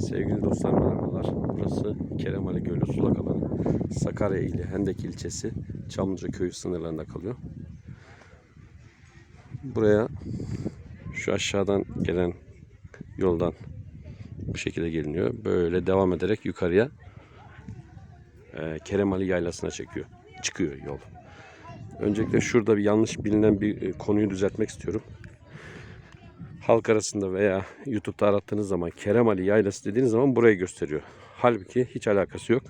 Sevgili dostlar merhabalar. Burası Keremali Gölü sulak alanı. Sakarya ili Hendek ilçesi Çamlıca köyü sınırlarında kalıyor. Buraya şu aşağıdan gelen yoldan bu şekilde geliniyor. Böyle devam ederek yukarıya e, Keremali Yaylası'na çekiyor. Çıkıyor yol. Öncelikle şurada bir yanlış bilinen bir e, konuyu düzeltmek istiyorum halk arasında veya YouTube'da arattığınız zaman Kerem Ali Yaylası dediğiniz zaman burayı gösteriyor. Halbuki hiç alakası yok.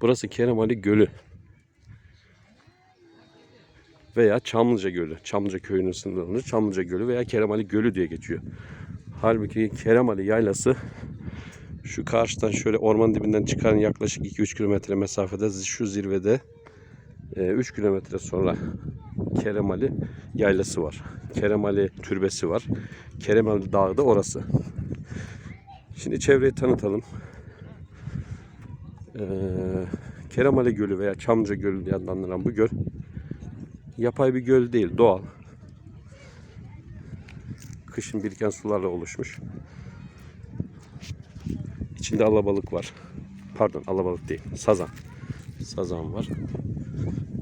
Burası Kerem Ali Gölü. Veya Çamlıca Gölü. Çamlıca köyünün sınırlarında Çamlıca Gölü veya Kerem Ali Gölü diye geçiyor. Halbuki Kerem Ali Yaylası şu karşıdan şöyle orman dibinden çıkan yaklaşık 2-3 kilometre mesafede şu zirvede 3 kilometre sonra Keremali yaylası var. Keremali türbesi var. Keremali Dağı da orası. Şimdi çevreyi tanıtalım. Ee, Keremali Gölü veya Çamlıca Gölü diye adlandırılan bu göl yapay bir göl değil, doğal. Kışın biriken sularla oluşmuş. İçinde alabalık var. Pardon alabalık değil, sazan. Sazan var.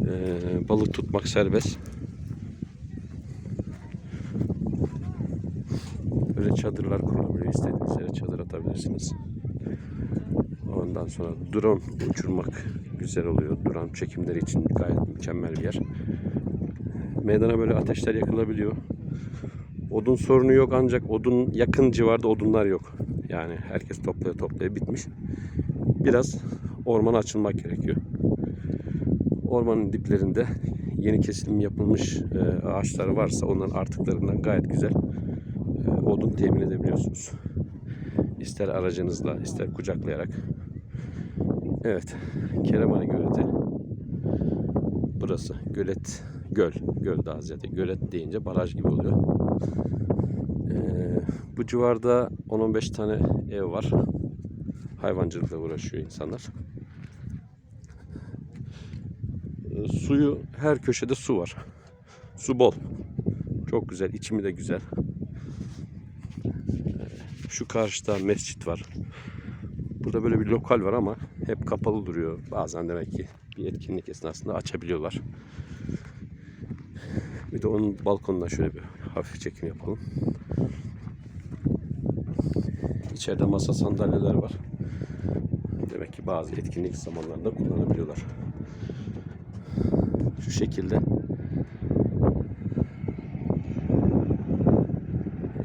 Ee, balık tutmak serbest. Böyle çadırlar kurulabiliyor. İstediğiniz yere çadır atabilirsiniz. Ondan sonra drone uçurmak güzel oluyor. Drone çekimleri için gayet mükemmel bir yer. Meydana böyle ateşler yakılabiliyor. Odun sorunu yok ancak odun yakın civarda odunlar yok. Yani herkes toplaya toplaya bitmiş. Biraz ormana açılmak gerekiyor. Ormanın diplerinde yeni kesim yapılmış e, ağaçlar varsa onların artıklarından gayet güzel e, odun temin edebiliyorsunuz. İster aracınızla, ister kucaklayarak. Evet, Keremani Göleti. Burası gölet, göl. Göl daha ziyade. Gölet deyince baraj gibi oluyor. E, bu civarda 10-15 tane ev var. Hayvancılıkla uğraşıyor insanlar. E, suyu her köşede su var. Su bol. Çok güzel. içimi de güzel. E, Şu karşıda mescit var. Burada böyle bir lokal var ama hep kapalı duruyor. Bazen demek ki bir etkinlik esnasında açabiliyorlar. Bir de onun balkonundan şöyle bir hafif çekim yapalım. İçeride masa sandalyeler var. Demek ki bazı etkinlik zamanlarında kullanabiliyorlar. Şu şekilde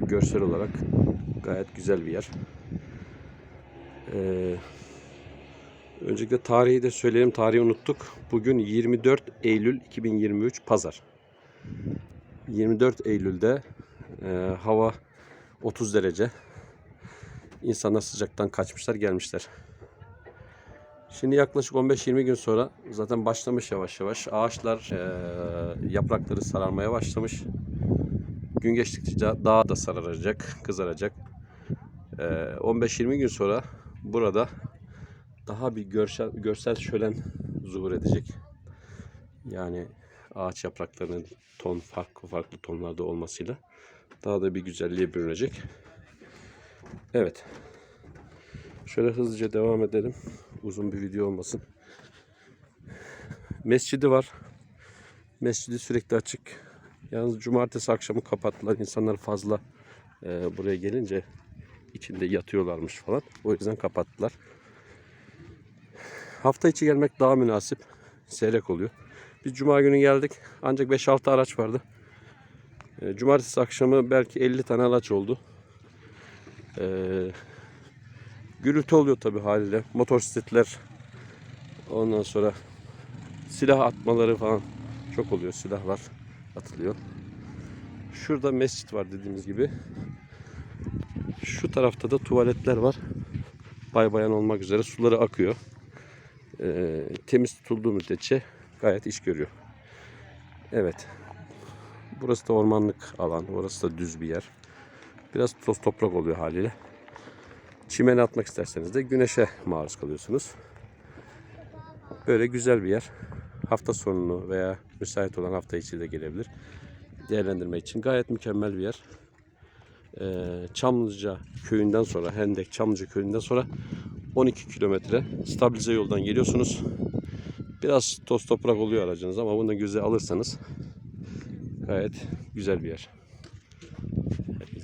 görsel olarak gayet güzel bir yer. Ee, öncelikle tarihi de söyleyelim. Tarihi unuttuk. Bugün 24 Eylül 2023 Pazar. 24 Eylül'de e, hava 30 derece. İnsanlar sıcaktan kaçmışlar gelmişler. Şimdi yaklaşık 15-20 gün sonra zaten başlamış yavaş yavaş. Ağaçlar eee, yaprakları sararmaya başlamış. Gün geçtikçe daha da sararacak, kızaracak. Eee, 15-20 gün sonra burada daha bir görsel, görsel şölen zuhur edecek. Yani ağaç yapraklarının ton farklı farklı tonlarda olmasıyla daha da bir güzelliğe bürünecek. Evet. Şöyle hızlıca devam edelim. Uzun bir video olmasın. Mescidi var. Mescidi sürekli açık. Yalnız cumartesi akşamı kapattılar. İnsanlar fazla e, buraya gelince içinde yatıyorlarmış falan. O yüzden kapattılar. Hafta içi gelmek daha münasip. Seyrek oluyor. Biz cuma günü geldik. Ancak 5-6 araç vardı. E, cumartesi akşamı belki 50 tane araç oldu. Eee Gürültü oluyor tabii haliyle. Motosikletler ondan sonra silah atmaları falan çok oluyor. Silahlar atılıyor. Şurada mescit var dediğimiz gibi. Şu tarafta da tuvaletler var. Bay bayan olmak üzere suları akıyor. Ee, temiz tutulduğu müddetçe gayet iş görüyor. Evet. Burası da ormanlık alan. Orası da düz bir yer. Biraz toz toprak oluyor haliyle. Çimene atmak isterseniz de güneşe maruz kalıyorsunuz. Böyle güzel bir yer. Hafta sonunu veya müsait olan hafta içi de gelebilir. Değerlendirme için gayet mükemmel bir yer. Ee, Çamlıca köyünden sonra Hendek Çamlıca köyünden sonra 12 kilometre stabilize yoldan geliyorsunuz. Biraz toz toprak oluyor aracınız ama bunu göze alırsanız gayet güzel bir yer.